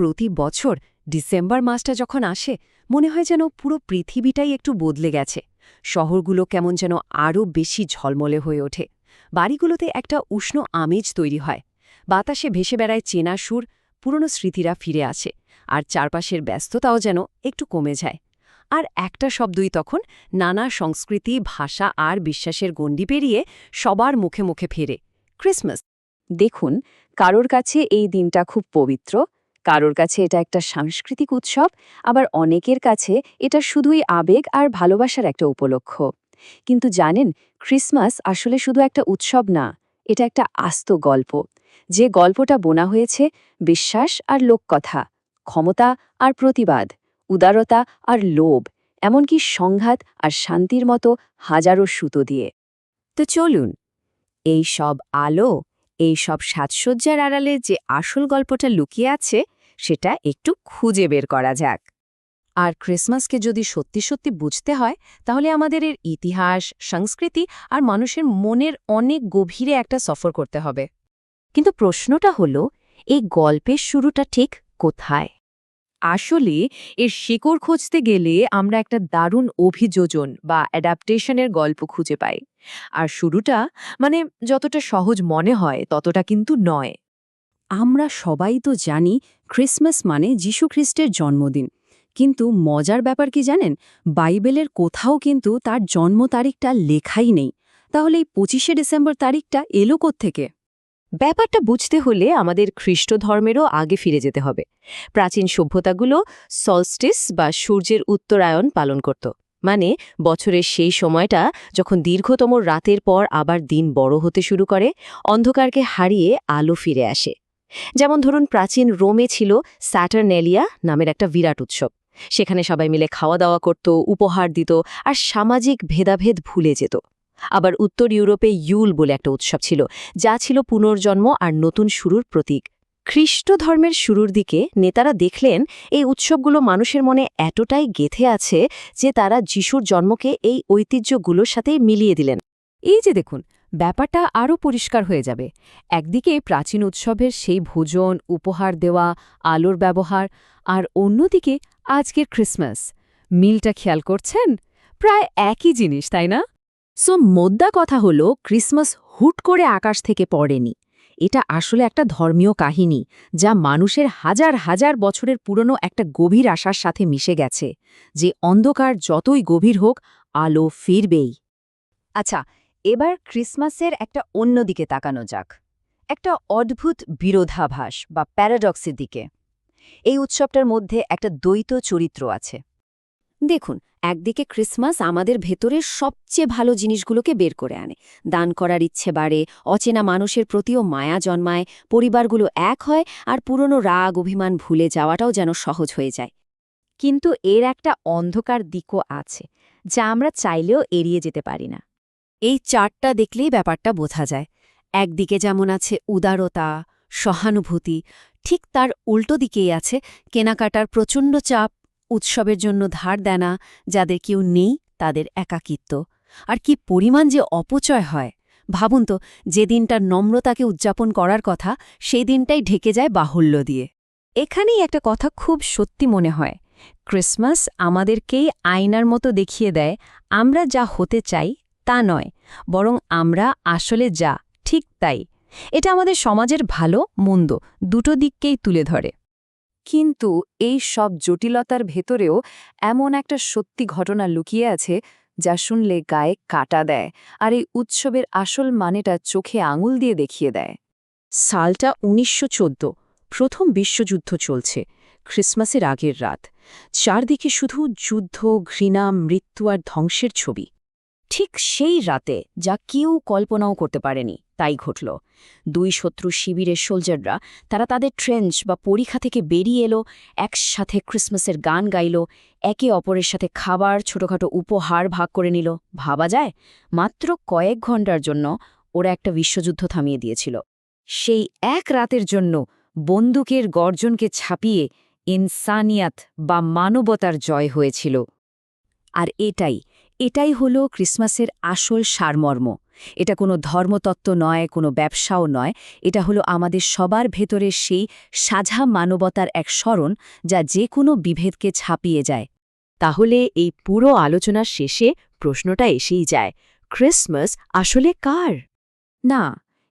প্রতি বছর ডিসেম্বর মাসটা যখন আসে, মনে হয় যেন পুরো পৃথিবীটাই একটু বদলে গেছে। শহরগুলো কেমন যেন আরও বেশি ঝলমলে হয়ে ওঠে। বাড়িগুলোতে একটা উষ্ণ আমেজ তৈরি হয়। বাতাসে ভেসে বেড়ায় চেনা সুর, পুরনো স্মৃতিরা ফিরে আসে, আর চারপাশের ব্যস্ততাও যেন একটু কমে যায়। আর একটা শব্দই তখন নানা সংস্কৃতি, ভাষা আর বিশ্বাসের গণ্ডি পেরিয়ে সবার মুখে মুখে ফেরে, ক্রিসমাস। দেখুন, কারোর কাছে এই দিনটা খুব পবিত্র কারোর কাছে এটা একটা সাংস্কৃতিক উৎসব, আবার অনেকের কাছে এটা শুধুই আবেগ আর ভালোবাসার একটা উপলক্ষ। কিন্তু জানেন, ক্রিসমাস আসলে শুধু একটা উৎসব না, এটা একটা আস্ত গল্প। যে গল্পটা বোনা হয়েছে বিশ্বাস আর লোককথা, ক্ষমতা আর প্রতিবাদ, উদারতা আর লোভ, এমনকি সংঘাত আর শান্তির মতো হাজারো সুতো দিয়ে। তো চলুন, এই সব আলো এই সব সাজসজ্জার আড়ালে যে আসল গল্পটা লুকিয়ে আছে, সেটা একটু খুঁজে বের করা যাক। আর ক্রিসমাসকে যদি সত্যি সত্যি বুঝতে হয়, তাহলে আমাদের এর ইতিহাস, সংস্কৃতি আর মানুষের মনের অনেক গভীরে একটা সফর করতে হবে। কিন্তু প্রশ্নটা হলো, এই গল্পের শুরুটা ঠিক কোথায়? আসলে এর শিকড় খুঁজতে গেলে আমরা একটা দারুণ অভিযোজন বা অ্যাডাপ্টেশনের গল্প খুঁজে পাই। আর শুরুটা মানে যতটা সহজ মনে হয় ততটা কিন্তু নয়। আমরা সবাই তো জানি ক্রিসমাস মানে যীশুখ্রিস্টের জন্মদিন। কিন্তু মজার ব্যাপার কি জানেন? বাইবেলের কোথাও কিন্তু তার জন্ম তারিখটা লেখাই নেই। তাহলে এই পঁচিশে ডিসেম্বর তারিখটা এলো থেকে ব্যাপারটা বুঝতে হলে আমাদের খ্রিস্ট ধর্মেরও আগে ফিরে যেতে হবে। প্রাচীন সভ্যতাগুলো সলস্টিস বা সূর্যের উত্তরায়ণ পালন করত। মানে বছরের সেই সময়টা যখন দীর্ঘতম রাতের পর আবার দিন বড় হতে শুরু করে, অন্ধকারকে হারিয়ে আলো ফিরে আসে। যেমন ধরুন প্রাচীন রোমে ছিল স্যাটারনেলিয়া নামের একটা বিরাট উৎসব। সেখানে সবাই মিলে খাওয়া দাওয়া করত, উপহার দিত আর সামাজিক ভেদাভেদ ভুলে যেত। আবার উত্তর ইউরোপে ইউল বলে একটা উৎসব ছিল, যা ছিল পুনর্জন্ম আর নতুন শুরুর প্রতীক। খ্রিস্ট ধর্মের শুরুর দিকে নেতারা দেখলেন এই উৎসবগুলো মানুষের মনে এতটাই গেথে আছে যে তারা যিশুর জন্মকে এই ঐতিহ্যগুলোর সাথে মিলিয়ে দিলেন। এই যে দেখুন, ব্যাপারটা আরও পরিষ্কার হয়ে যাবে। একদিকে প্রাচীন উৎসবের সেই ভোজন, উপহার দেওয়া, আলোর ব্যবহার, আর অন্যদিকে আজকের ক্রিসমাস। মিলটা খেয়াল করছেন? প্রায় একই জিনিস, তাই না? সো মোদ্দা কথা হলো, ক্রিসমাস হুট করে আকাশ থেকে পড়েনি। এটা আসলে একটা ধর্মীয় কাহিনী, যা মানুষের হাজার হাজার বছরের পুরনো একটা গভীর আশার সাথে মিশে গেছে, যে অন্ধকার যতই গভীর হোক, আলো ফিরবেই। আচ্ছা এবার ক্রিসমাসের একটা অন্য দিকে তাকানো যাক। একটা অদ্ভুত বিরোধাভাস বা প্যারাডক্সের দিকে। এই উৎসবটার মধ্যে একটা দ্বৈত চরিত্র আছে। দেখুন একদিকে ক্রিসমাস আমাদের ভেতরের সবচেয়ে ভালো জিনিসগুলোকে বের করে আনে। দান করার ইচ্ছে বাড়ে, অচেনা মানুষের প্রতিও মায়া জন্মায়, পরিবারগুলো এক হয় আর পুরনো রাগ, অভিমান ভুলে যাওয়াটাও যেন সহজ হয়ে যায়। কিন্তু এর একটা অন্ধকার দিকও আছে, যা আমরা চাইলেও এড়িয়ে যেতে পারি না। এই চারটা দেখলেই ব্যাপারটা বোঝা যায়। একদিকে যেমন আছে উদারতা, সহানুভূতি, ঠিক তার উল্টো দিকেই আছে কেনাকাটার প্রচণ্ড চাপ উৎসবের জন্য ধার দেনা যাদের কেউ নেই তাদের একাকিত্ব। আর কি পরিমাণ যে অপচয় হয়। ভাবুন তো, যে দিনটা নম্রতাকে উদযাপন করার কথা, সেই দিনটাই ঢেকে যায় বাহুল্য দিয়ে। এখানেই একটা কথা খুব সত্যি মনে হয়। ক্রিসমাস আমাদেরকেই আয়নার মতো দেখিয়ে দেয়, আমরা যা হতে চাই তা নয়, বরং আমরা আসলে যা, ঠিক তাই। এটা আমাদের সমাজের ভালো, মন্দ, দুটো দিককেই তুলে ধরে। কিন্তু এই সব জটিলতার ভেতরেও এমন একটা সত্যি ঘটনা লুকিয়ে আছে যা শুনলে গায়ে কাটা দেয় আর এই উৎসবের আসল মানেটা চোখে আঙুল দিয়ে দেখিয়ে দেয়। সালটা উনিশশো চোদ্দ, প্রথম বিশ্বযুদ্ধ চলছে, ক্রিসমাসের আগের রাত। চারদিকে শুধু যুদ্ধ, ঘৃণা, মৃত্যু আর ধ্বংসের ছবি। ঠিক সেই রাতে যা কেউ কল্পনাও করতে পারেনি। তাই ঘটল। দুই শত্রু শিবিরের সোলজাররা, তারা তাদের ট্রেঞ্চ বা পরীক্ষা থেকে বেরিয়ে এলো, একসাথে ক্রিসমাসের গান গাইল, একে অপরের সাথে খাবার, ছোটখাটো উপহার ভাগ করে নিল। ভাবা যায়, মাত্র কয়েক ঘণ্টার জন্য ওরা একটা বিশ্বযুদ্ধ থামিয়ে দিয়েছিল। সেই এক রাতের জন্য বন্দুকের গর্জনকে ছাপিয়ে ইনসানিয়াত বা মানবতার জয় হয়েছিল। আর এটাই এটাই হল ক্রিসমাসের আসল সারমর্ম। এটা কোনো ধর্মতত্ত্ব নয়, কোনো ব্যবসাও নয়। এটা হলো আমাদের সবার ভেতরের সেই সাঝা মানবতার এক স্মরণ যা যে কোনো বিভেদকে ছাপিয়ে যায়। তাহলে এই পুরো আলোচনার শেষে প্রশ্নটা এসেই যায়, ক্রিসমাস আসলে কার? না,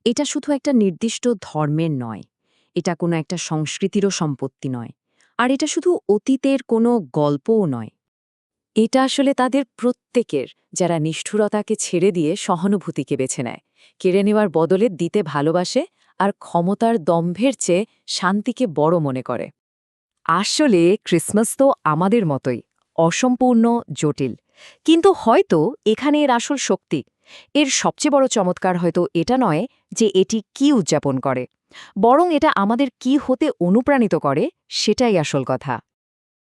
এটা শুধু একটা নির্দিষ্ট ধর্মের নয়। এটা কোনো একটা সংস্কৃতিরও সম্পত্তি নয়। আর এটা শুধু অতীতের কোনো গল্পও নয়। এটা আসলে তাদের প্রত্যেকের যারা নিষ্ঠুরতাকে ছেড়ে দিয়ে সহানুভূতিকে বেছে নেয়। কেড়ে নেওয়ার বদলে দিতে ভালোবাসে আর ক্ষমতার দম্ভের চেয়ে শান্তিকে বড় মনে করে। আসলে ক্রিসমাস তো আমাদের মতোই, অসম্পূর্ণ, জটিল। কিন্তু হয়তো এখানে এর আসল শক্তি। এর সবচেয়ে বড় চমৎকার হয়তো এটা নয় যে এটি কি উদযাপন করে। বরং এটা আমাদের কি হতে অনুপ্রাণিত করে সেটাই আসল কথা।